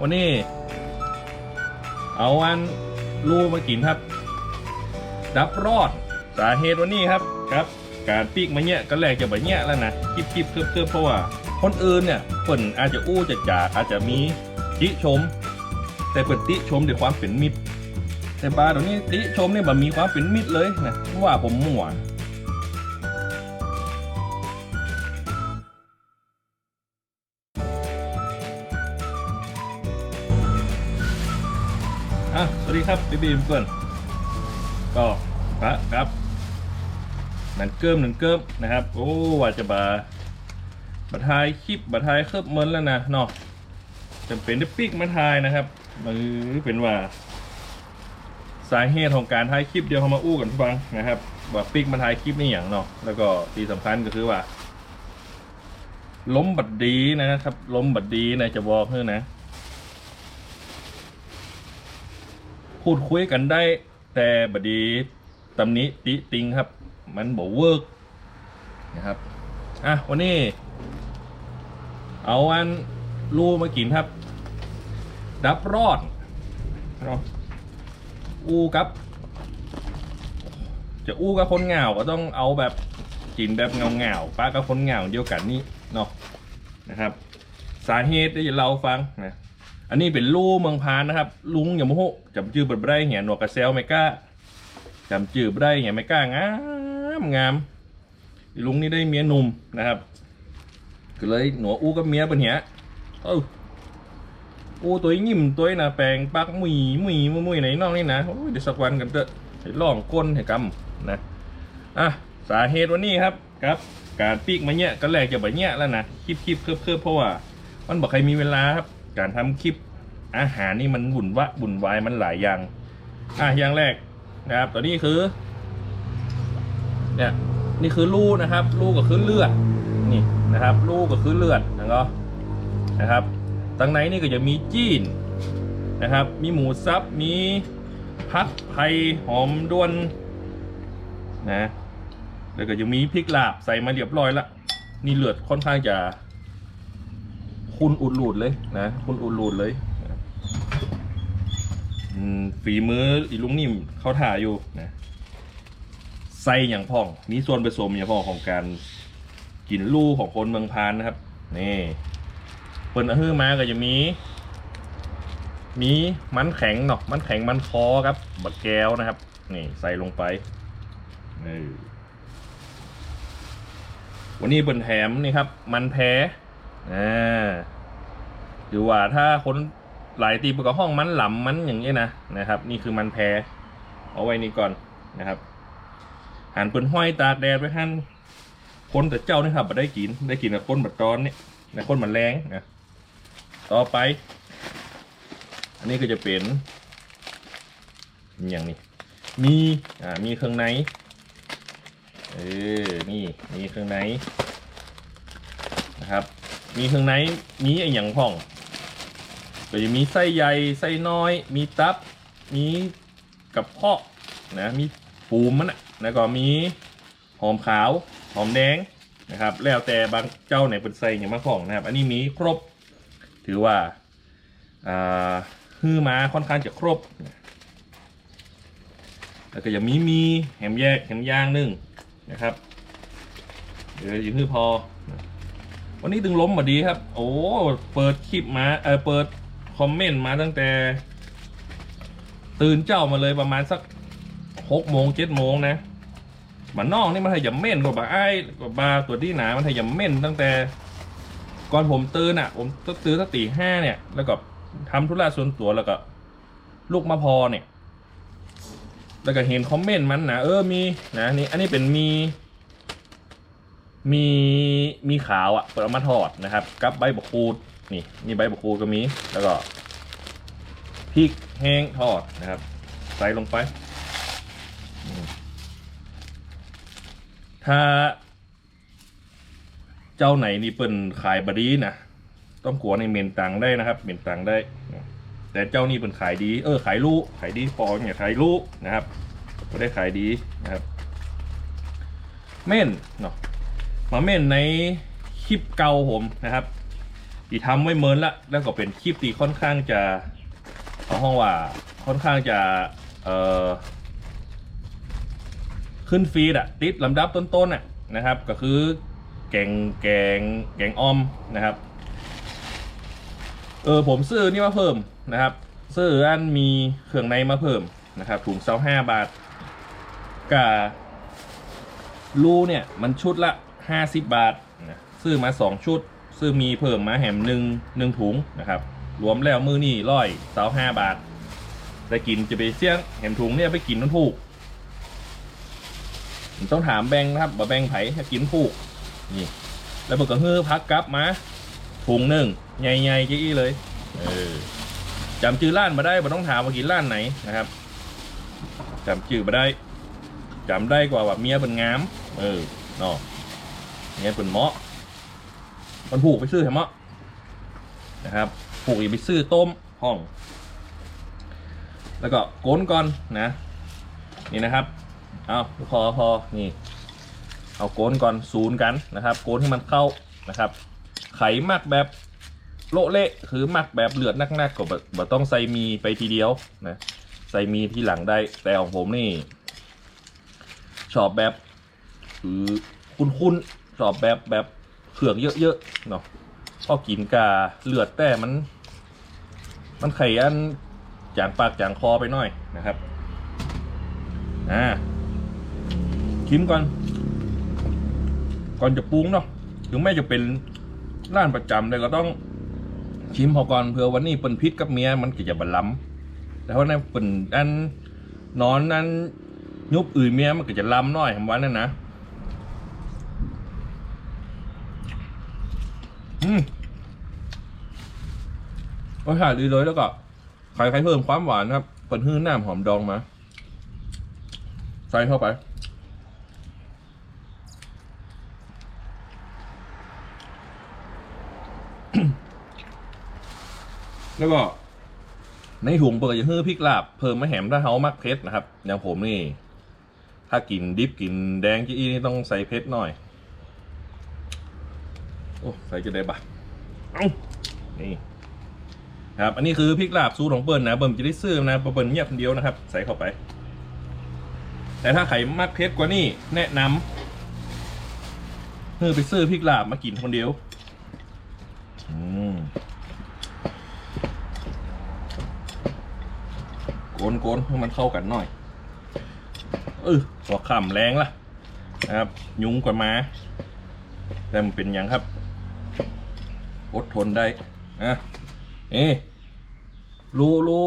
วันนี้ เอาอันลูมากินครับ ดับรอด สาเหตุวันนี้ครับครับ การปีกมาเนี่ยก็แรกจะแบบเนี้ยแล้วนะคลิปคลิปเพิ่มเพราะว่า คนอื่นเนี่ยเปิ่นอาจจะอู้จะจากอาจจะมีติชม แต่เปิ่นติชมด้วยความเป็นมิตรแต่บาตรงนี้ติชมเนี่ยแบบมีความเป็นมิตรเลยนะว่าผมมั่ว ดีครับบีบีเพื่อนก็พระครับหนังเกิมหนังเกิมนะครับ โอ้ว่าจะบาบัทายคลิปบัทายเครบเมินแล้วนะเนาะจำเป็นได้ปิกมาทายนะครับมือเป็นว่า สาเหตุของการถ่ายคลิปเดียวเขามาอู้กันฟังนะครับว่าปิกมาถ่ายคลิปนี่อย่างเนาะแล้วก็ที่สำคัญก็คือว่า ล้มบัดดีนะครับ ล้มบัดดีนะจะบอกเพื่อนะ พูดคุยกันได้ แต่บดีตำหนี้ติติงครับ มันบอกเวิร์กนะครับอะวันนี้ เอาอันลูมากินครับ ดับรอดเนาะอู้กับ จะอู้กับคนเหงาก็ต้องเอาแบบกินแบบเงาเงาๆป้ากับคนเหงาเดียวกันนี่เนาะนะครับ สาเหตุที่เราฟังนะ อันนี้เป็นลู่เมืองพานนะครับ ลุงอย่าโมโหจำจื้อบไดได้เหี่ยหนวกกระเซลไม่กล้าจำจื้อบไดเหี่ยไม่กล้างามงามลุงนี่ได้เมียหนุ่มนะครับก็เลยหนัวอู้กับเมียเป็นเหี่ยเอออู้ตัวยิ้มตัวนะแปลงปักมีหมีมุยมุยไหนน้องนี่นะเดี๋ยวสักวันกันเถอะให้ล่องก้นให้กำนะอะสาเหตุวันนี้ครับครับ การปีกมาเนี่ยก็แรกจะแบบเนี้ยแล้วนะคลิปคลิปเพิ่มเพราะว่า มันบอกใครมีเวลาครับ การทำคลิปอาหารนี่มันบุ่นวะบุ่นวายมันหลายอย่างอะอย่างแรกนะครับตัวนี้คือ เนี่ยนี่คือลูกนะครับ ลูกก็คือเลือดนี่นะครับ ลูกก็คือเลือดนะก็นะครับตั้งในนี่ก็จะมีจีนนะครับ มีหมูซับมีพักไผ่หอมด้วนนะแล้วก็จะมีพริกลาบใส่มาเรียบร้อยละนี่เลือดค่อนข้างจะ คุณอุดหลุดเลยนะคุณอุดหลุดเลยฝีมืออีลุงนิ่มเขาถ่ายอยู่นะใส่อย่างพ่อง มีส่วนผสมอย่างพ่องของการกินลู่ของคนเมืองพานนะครับนี่เปิ้นอาฮื้อมาก็จะมี มีมันแข็งเนาะมันแข็งมันคอครับบักแก้วนะครับนี่ใส่ลงไปนี่วันนี้เปิ้นแถมนี่ครับ มันแพ้ อ่าหรือว่าถ้าคนหลายตีปกับห้องมันหลำมันอย่างนี้นะนะครับ นี่คือมันแพ้เอาไว้นี่ก่อนนะครับหันปิ้นห้อยตาแดดไว้หั่นคนแต่เจ้านี่ครับบ่ได้กินได้กินกับคนบัดตอนนี่นะคนมันแรงนะต่อไป อันนี้ก็จะเป็นอย่างนี้มีอ่ามีเครื่องในเออนี่มีเครื่องในนะครับ มีเครื่องในมีไออย่างพ่องก็จะมีไส้ใหญ่ไส้น้อย มีตับ มีกระเพาะนะมีปูมมันนะแล้วก็มีหอมขาวหอมแดงนะครับ แล้วแต่บางเจ้าไหนเป็นไส้อย่างมะพ่องนะครับ อันนี้มีครบถือว่าอ่าฮือมาค่อนข้างจะครบ แล้วก็จะมีมีแหมแยกแหมย่างนึ่งนะครับเดี๋ยวอยู่ฮือพอ วันนี้ตึงล้มมาดีครับ โอ้ เปิดคลิปมาเออเปิดคอมเมนต์มาตั้งแต่ ตื่นเจ้ามาเลยประมาณสักหกโมงเจ็ดโมงนะมันนอกนี่มันให้ยำเม่นกว่าบาไอ้กว่าบาตัวที่หนามันให้ยำเม่นตั้งแต่ ก่อนผมตื่นอะ ผมตื่นสักตีห้าเนี่ย แล้วก็ทำธุระส่วนตัวแล้วก็ ลูกมาพอเนี่ย แล้วก็เห็นคอมเมนต์มันนะเออมีนะนี่อันนี้เป็นมี มีมีขาวอะ่ะเปิดเอามาทอดนะครับ กับใบบักคูดนี่นี่ใบบักคูดก็มี แล้วก็พริกแห้งทอดนะครับ ใส่ลงไป ถ้า เจ้าไหนนี่เปิ่นขายบดีนะต้องกัวในเมนตังได้นะครับ เมนตังได้ แต่เจ้านี่เปิ่นขายดี เออ ขายลูกขายดีฟองเนี่ยขายลูกนะครับก็ได้ขายดีนะครับ เม่นเนาะ มาเม่นในคลิปเก่าผมนะครับที่ทำไว้เมินละแล้วก็เป็นคลิปที่ค่อนข้างจะเอาห้องว่าค่อนข้างจะเอ่อขึ้นฟีดอะติดลำดับต้นๆอะนะครับ ก็คือแกงแกงแกงออมนะครับเออผมซื้อนี่มาเพิ่มนะครับซื้ออันมีเครื่องในมาเพิ่มนะครับถุงเซาห้าบาทกับรูเนี่ยมันชุดละ ห้าสิบบาทนะซื้อมาสองชุด ซื้อมีเพิ่มมาแหมหนึ่งหนึ่งถุงนะครับ รวมแล้วมือนี่ร้อยเซาห้าบาทแต่กินจะไปเสี่ยงแหมถุงเนี่ยไปกินมันถูกต้องถามแบงค์นะครับว่แบงไผ่ถ้กินถูกนี่แล้วบอกก็เฮ้อพักกลับมาถุงหนึ่งใหญ่ๆจี้เลยเออจำชื่อร้านมาได้บ่ต้องถามว่ากินร้านไหนนะครับจำชื่อมาได้จำได้กว่าว่าเมียเป็นงาม เออเนาะ เมียเป็นเมาะมันผูกไปซื้อเหรอเมาะนะครับผูกอีกไปซื้อต้มห้อง แล้วก็โกนก่อนนะ นี่นะครับเอาพอพอนี่เอาโกนก่อนศูนย์กันนะครับ โกนให้มันเข้านะครับ ไขมักแบบโละเละคือมักแบบเลือดนักๆก็บ่ต้องใส่มีไปทีเดียวนะใส่มีที่หลังได้แต่ของผมนี่ ชอบแบบคือคุ้นๆ ชอบแบบแบบเขืองเยอะๆเนาะพอกินกาเลือดแต่มัน มันไขอันจางปากจางคอไปหน่อยนะครับอ่าชิมก่อน ก่อนจะปรุงเนาะถึงแม้จะเป็นร้านประจำเลยก็ต้องชิมพอก่อนเผื่อวันนี้เป็นพิษกับเมียมันก็จะบันล้ำแต่ว่านั่นเป็นอันนอนนั้นยุบอื่นเมียมันก็จะล้ำหน่อยผมว่านั่นนะ อืมรสชาติดีเลยแล้วก็ใครใครเพิ่มความหวานครับเป็นหื้อน้ำหอมดองมา ใส่เข้าไป แล้วก็ในถุงเปิดจะฮื้อพริกลาบเพิ่มมะแหมถ้าเฮามักเผ็ดนะครับ อย่างผมนี่ ถ้ากินดิบกินแดงจี้นี่ต้องใส่เผ็ดหน่อย อ้ใส่จะได้บะเอ้านี่ครับ อันนี้คือพริกลาบสูตรของเปิ้ลนะเบิ้มจะได้ซื้อนะเปิ้ลเงียบคนเดียวนะครับ ใส่เข้าไป แต่ถ้าใครมักเผ็ดกว่านี่แนะนำเพื่อไปซื้อพริกลาบมากินคนเดียว อืมโกนโกนให้มันเข้ากันหน่อยเออหัวข่ำแรงล่ะ นะครับ ยุงกว่ามา แต่มันเป็นยังครับ อดทนได้นะเอ๊ะรู้รู้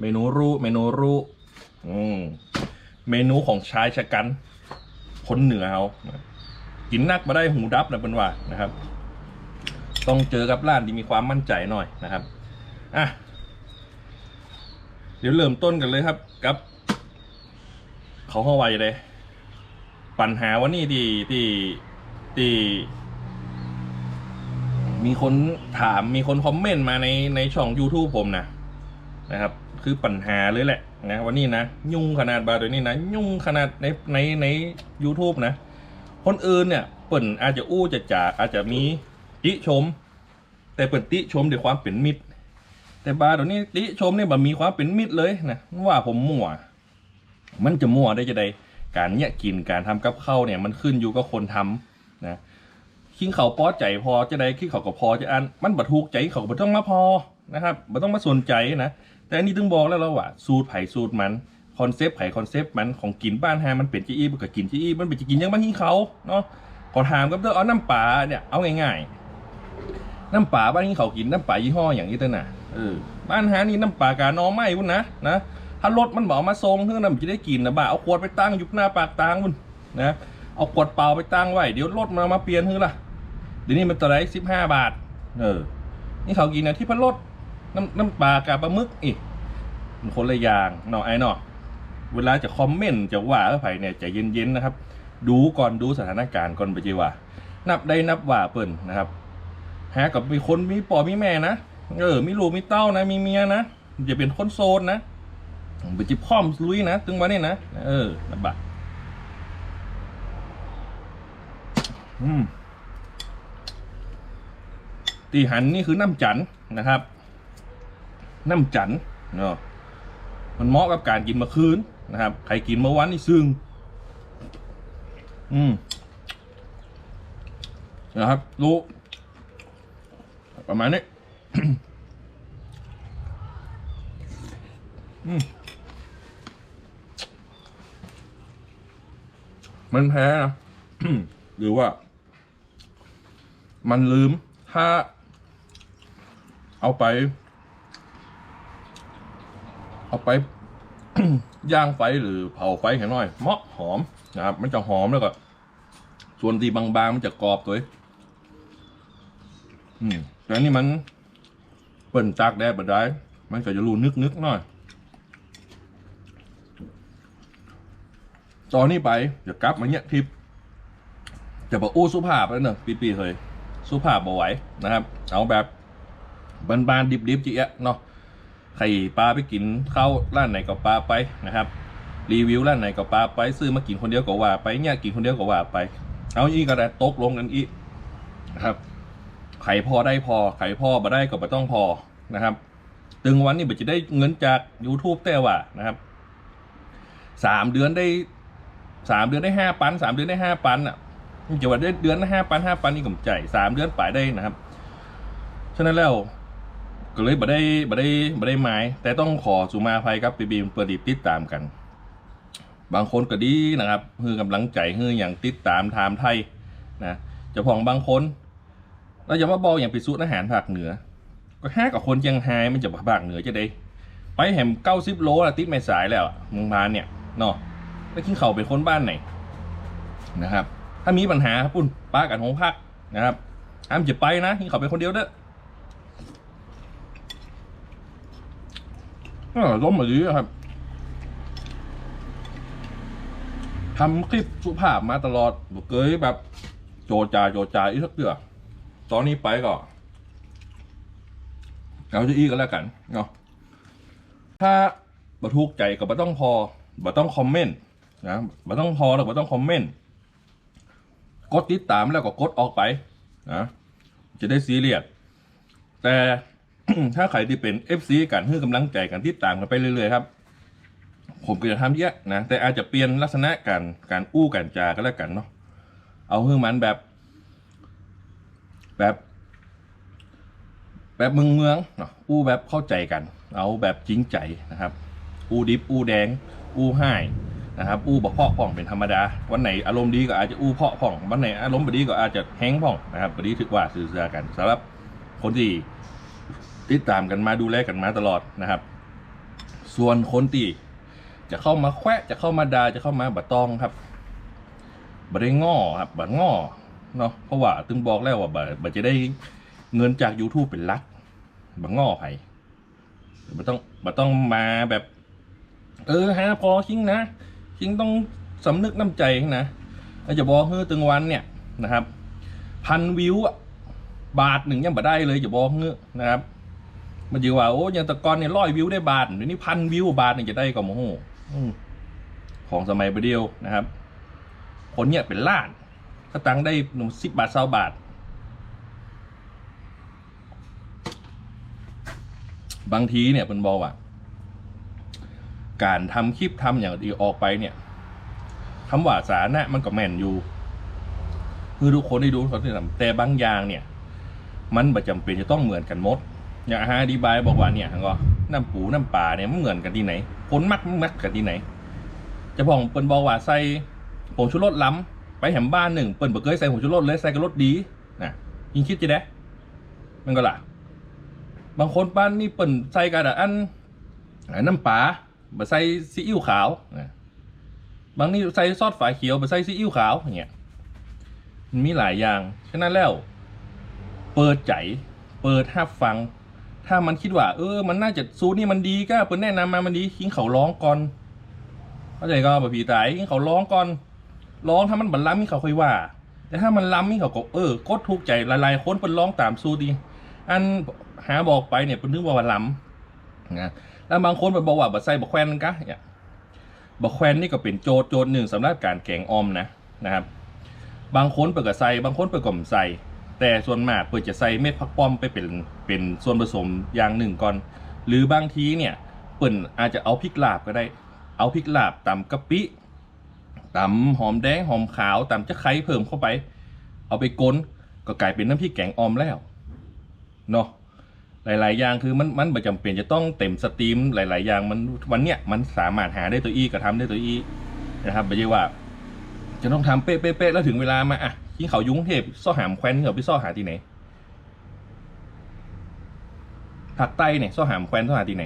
เมนูรู้เมนูรู้อืมเมนูของชายชะกันคนเหนือเขากินนักมาได้หูดับนะเป็นว่านะครับ ต้องเจอกับร้านที่มีความมั่นใจหน่อยนะครับอะเดี๋ยวเริ่มต้นกันเลยครับกับ เขาเข้าไวเลย ปัญหาวันนี้ที่ที่ที่ มีคนถามมีคนคอมเมนต์มาในในช่อง YouTube ผมนะนะครับ คือปัญหาเลยแหละนะวันนี้นะ ยุ่งขนาดบาตัวนี้นะ ยุ่งขนาดในในใน YouTube นะ คนอื่นเนี่ยเปิ่นอาจจะอู้จะจ่าอาจจะมีติชม แต่เปิ่นติชมด้วยความเป็นมิตร แต่บาตัวนี้ติชมเนี่ยแบบมีความเป็นมิตรเลยนะว่าผมมั่ว มันจะมั่วได้จะใดการเนี่ยกินการทำกับข้าวเนี่ยมันขึ้นอยู่กับคนทำนะ คิงเขาพอใจพอจะได้คิงเขาก็พอจะอันมันบัถูกใจเขาก็บ่ต้องมาพอนะครับบ่ต้องมาสนใจนะแต่อันนี้ถึงบอกแล้วเราว่าสูตรไผ่สูตรมันคอนเซปต์ไผ่คอนเซปต์มันของกินบ้านแฮมันเป็นจีอีมันก็กินจีอีมันเป็นจะกินยังบ้านที่เขาเนาะขอถามกับเธอเอาน้ำปลาเนี่ยเอาง่ายๆน้ำปลาบ้านที่เขากินน้ำปลายี่ห้ออย่างนี้เต้นน่ะเออบ้านฮานี่น้ำปลากาหนอไม่วุ้นนะนะถ้ารถมันบอกมาทรงเพื่อนมันจะได้กินนะบ้าเอาขวดไปตั้งยู่หน้าปากตางวุ้นนะเอาขวดเปล่าไปตั้งไว้เดี๋ยวรถมามาเปลี่ยนเพื่อละ เดี๋ยวนี้มันตัวไรสิบห้าบาท เออ นี่เขากินนะที่พันรถน้ำน้ำปลากาปลาหมึกอีกมันคนละอย่างเนาะไอ้เนาะเวลาจะคอมเมนต์จะว่าเออไผ่เนี่ยใจเย็นๆนะครับ ดูก่อนดูสถานการณ์ก่อนไปจีว่า นับได้นับว่าเปิ่นนะครับหากับมีคนมีปอมีแม่นะเออมีลูกมีเต้านะมีเมียนะอย่าเป็นคนโซนนะไปจิพร้อมลุยนะตึงวันนี้นะเออนับบะอืม ตีหันนี่คือน้ำจันนะครับ น้ำจันเนาะมันเหมาะกับการกินเมื่อคืนนะครับ ใครกินเมื่อวานนี่ซึ่ง อืมนะครับรู้ประมาณนี้อืมมันแพ้นะหรือว่า มันลืมถ้า เอาไป เอาไป ย่างไฟหรือเผาไฟแค่น้อยเหมาะหอมนะครับ มันจะหอมแล้วก็ ส่วนที่บางๆมันจะกรอบตัวอืมแต่นี่มันเปิ่นจากแดดบดได้ มันก็จะรูนึกนึกหน่อย ตอนนี้ไปเดี๋ยวกลับมาเนี่ยทิปจะบอกอู้สุภาพแล้วเนอะปีปีๆเคยสุภาพบ่ไหวนะครับ เอาแบบ บานๆดิบๆจีเอะเนาะใครปลาไปกินข้าวร้านไหนก็ปลาไปนะครับรีวิวร้านไหนก็ปลาไปซื้อมากินคนเดียวก็ว่าไปเนี่ยกินคนเดียวก็ว่าไป เอาอีกก็ได้ตกลงกันอีกนะครับไข่พอได้พอไข่พอมาได้ก็ไม่ต้องพอนะครับ ตึงวันนี้มัจะได้เงินจาก YouTube แต่ว่านะครับสามเดือนได้สามเดือนได้ห้าปันสามเดือนได้ห้าปันอะจะว่าได้เดือนห้าปันห้าปันนี่ก็ใจายสามเดือนป่ายได้นะครับ ฉะนั้นแล้ว ก็เลยบ่ได้บ่ได้บ่ได้หมาย แต่ต้องขอสุมาภัยครับปีบีมเปิดดีติดตามกัน บางคนก็ดีนะครับคือกำลังใจคืออย่างติดตามไทม์ไทยนะจะพองบางคนเราจะมาบอกอย่างปิสุอาหารภาคเหนือ ก็แค่กับคนเชียงไฮ้มันจะภาคเหนือจะได้ไปแหมเก้าสิบโลละติดไม่สายแล้วมึงพานเนี่ยเนาะแล้วกินเขาเป็นคนบ้านไหนนะครับ ถ้ามีปัญหาครับปุ่นป้ากันของพักนะครับห้ามจะไปนะกินเขาเป็นคนเดียวเด้อเออ ล้มมาดีอะครับทำคลิปสุภาพมาตลอดบ่เคยแบบ โจจ่าโจจ่าอีสักเดือตอนนี้ไปก็เอาจะอีกก็แล้วกันเนาะถ้าบ่ทุกใจก็บ่ต้องพอบ่ต้องคอมเมนต์นะบ่ต้องพอแล้วบ่ต้องคอมเมนต์กดติดตามแล้วก็กดออกไปนะจะได้ซีเรียสแต่ ถ้าใครที่เป็น FC กันให้กำลังใจกันติดตามกันไปเรื่อยๆครับ ผมก็จะทำเยอะนะ แต่อาจจะเปลี่ยนลักษณะการการอู้กันจาก็แล้วกันเนาะเอาให้มันแบบ แบบ แบบเมืองเมืองเนาะอู้แบบเข้าใจกัน เอาแบบจริงใจนะครับ อู้ดิบอู้แดง อู้ให้นะครับอู้บะเพาะผ่องเป็นธรรมดา วันไหนอารมณ์ดีก็อาจจะอู้เพาะผ่อง วันไหนอารมณ์บดีก็อาจจะแห้งผ่องนะครับบดีถือว่าสื่อสารกันสำหรับคนที่ ติดตามกันมาดูแลกันมาตลอดนะครับ ส่วนคนที่จะเข้ามาแควะจะเข้ามาดาจะเข้ามาบะตองครับบะได้งอครับบะง้อเนาะเพราะว่าตึงบอกแล้วว่าบะบะจะได้เงินจาก YouTube เป็นลักบะง้อไผ่บะต้องบะต้องมาแบบ เออฮะพอคิงนะคิงต้องสำนึกน้ำใจนะแล้วจะบอกเฮ้อตึงวันเนี่ยนะครับ พันวิวอะบาทหนึ่งยังบะได้เลยจะบอกเฮ้อนะครับ มันจะว่าโอ้อยังแตะกอนเนี่ยร้อยวิวได้บาทเดี๋ยวนี้พันวิวบาทหนึ่งจะได้ก็โมโหอืมของสมัยประเดียวนะครับ คนเนี่ยเป็นล้านถ้าตังค์ได้หนึ่งสิบบาทเศร้าบาท บางทีเนี่ยเป็นบอกว่า การทำคลิปทำอย่างดีออกไปเนี่ยคำว่าสาธารณะมันก็แม่นอยู่คือทุกคนได้ดูเขาที่ทำแต่บางอย่างเนี่ย มันประจำเป็นจะต้องเหมือนกันหมด อย่างอาหาอธิบายบอกว่าเนี่ยก็น้ำปูน้ำปลาเนี่ยมันเหมือนกันที่ไหนคนมักมักกันที่ไหนจะพองเปิ้นบอกว่าใส่ผงชูรสล้ำไปแหมบ้านหนึ่งเปิ้นบ่เคยใส่ผงชูรสเลยใส่กระรสดีนะยิงคิดจะได้มันก็ล่ะ บางคนป้านนี่เปิ้นใส่กระดาษอันน้ำปลาบใส่ซีอิ๊วขาวนะบางนี่ใส่ซอสฝาเขียวบใส่ซีอิ๊วขาวอย่างเงี้ยมันมีหลายอย่าง ฉะนั้นแล้ว เปิดใจ เปิดฮับฟัง ถ้ามันคิดว่า เออ มันน่าจะซูนี่มันดีก็เปิ้นแนะนำมามันดีคิงเขาร้องก่อนเข้าใจก็บ่ผีตายคิงเขาร้องก่อนร้องถ้ามันบันล้ำนี่เขาค่อยว่า แต่ถ้ามันล้ำนี่เขาก็เออกดถูกใจหลายๆคนเปิ้นร้องตามซูดี อันหาบอกไปเนี่ยเปิ้นนึกว่าว่าล้ำนะแล้วบางคนเปิ้นบอกว่าบ่ใส่บ่แควนกะเนี่ยบ่แควนนี่ก็เป็นโจทย์โจทย์หนึ่งสำหรับการแกงออมนะนะครับ บางคนเปิดกับใส่บางคนเปิดกับใส่ แต่ส่วนมากเปิดจะใส่เม็ดผักป้อมไปเป็นเป็นส่วนผสมอย่างหนึ่งก่อน หรือบางทีเนี่ยเปิ่นอาจจะเอาพริกลาบก็ได้ เอาพริกลาบตำกะปิตำหอมแดงหอมขาวตำจะไคร้เพิ่มเข้าไป เอาไปกลนก็กลายเป็นน้ำพริกแกงออมแล้วเนาะหลาย ๆ อย่างคือมันมันไม่จำเป็นจะต้องเต็มสตรีมหลาย ๆ อย่างมันวันเนี้ยมันสามารถหาได้ตัวอีก็ทำได้ตัวอีนะครับไม่ใช่ว่า จะต้องทำเป๊ะๆๆแล้วถึงเวลามาอะ ที่เขายุ้งเทพซ่อหามแคว้นเหรอไปซ่อหาที่ไหนภาคใต้เนี่ยซ่อหามแคว้นซ่อหาที่ไหน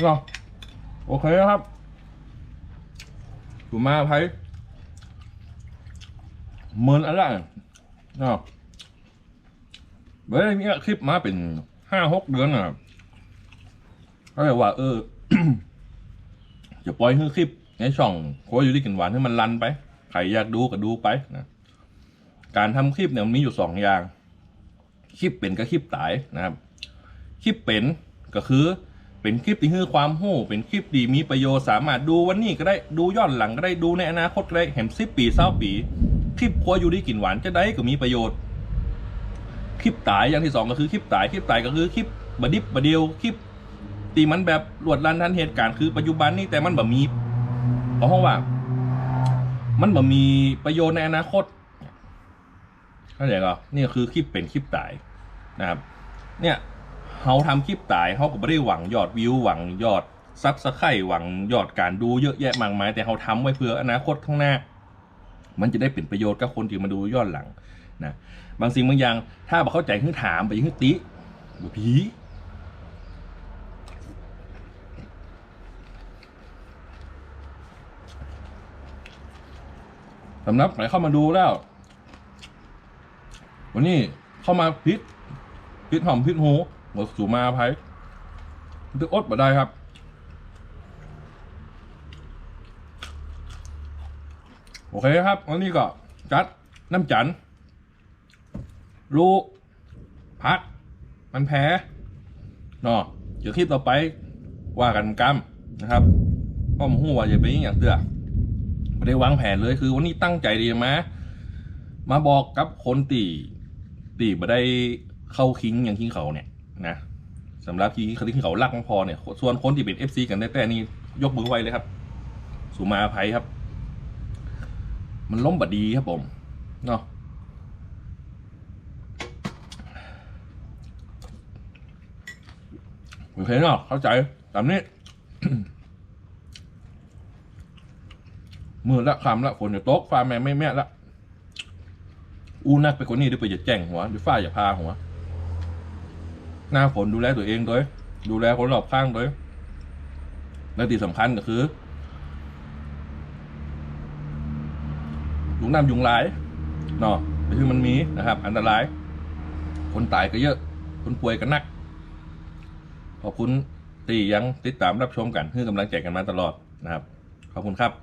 เนาะโอเคครับถูมาไพ่เมินอะไรเนาะเฮ้ยมีคลิปมาเป็นห้าหกเดือนอะก็เลยว่า เออ จะปล่อยให้คลิปในช่องโคอยู่ที่กินหวานให้มันรันไป ใครอยากดูก็ดูไปนะการทำคลิปเนี่ยมันมีอยู่สองอย่าง คลิปเป็นกับคลิปตายนะครับ คลิปเป็นก็คือเป็นคลิปที่ให้ความรู้เป็นคลิปดีมีประโยชน์สามารถดูวันนี้ก็ได้ดูย้อนหลังก็ได้ดูในอนาคตก็ได้เห็นสิบปีเศร้าปี คลิปครัวอยู่ที่กินหวานจะได้ก็มีประโยชน์ คลิปตายอย่างที่สองก็คือคลิปตายคลิปตายก็คือคลิปบดิบบดเดียวคลิปตีมันแบบรวดรันทันเหตุการณ์คือปัจจุบันนี่แต่มันแบบมีเพราะว่า มันแบบมีประโยชน์ในอนาคตเข้าใจก็นี่คือคลิปเป็นคลิปตายนะครับ เนี่ยเขาทำคลิปตายเขาก็ไม่ได้หวังยอดวิวหวังยอดซับสไครต์หวังยอดการดูเยอะแยะมากมาย แต่เขาทำไว้เพื่ออนาคตข้างหน้า มันจะได้เป็นประโยชน์กับคนที่มาดูย้อนหลังนะบางสิ่งบางอย่างถ้าบอกเข้าใจคือถามไปยังคือติบ่ผี สำนับไหนเข้ามาดูแล้ว วันนี้เข้ามาพิษพิษหอมพิษหูหมดสูมาภัยตึกอดมาได้ครับ โอเคครับ วันนี้ก็จัดน้ำจันทร์ลูกพัก มันแพ้เนาะเดี๋ยวคลิปต่อไปว่ากันกรรมนะครับก็มหูว่าจะไปนอย่างเตือ ไม่ได้วางแผนเลยคือวันนี้ตั้งใจดีมา มาบอกกับคนตีตีมาได้เข้าคิงอย่างคิงเขาเนี่ยนะสำหรับที่เขาที่เขารักมันพอเนี่ย ส่วนคนที่เป็นเอฟซีกันได้แต่นี่ยกมือไว้เลยครับ สุมาภัยครับ มันล้มบดีครับผมเนาะโอเคเนาะเข้าใจตามนี้ มือละคำละฝนจะตกฟ้าแม่ไม่แม่ละอูนักไปกว่านี้เดี๋ยวไปจะแจ้งหัวเดี๋ยวฝ้าอย่าพาหัว หน้าฝนดูแลตัวเองด้วย ดูแลคนรอบข้างด้วยและที่สำคัญก็คือยุงน้ำยุงลายเนาะคือมันมีนะครับ อันตราย คนตายก็เยอะ คนป่วยก็หนัก ขอบคุณที่ยังติดตามรับชมกันให้กำลังใจกันมาตลอดนะครับ ขอบคุณครับ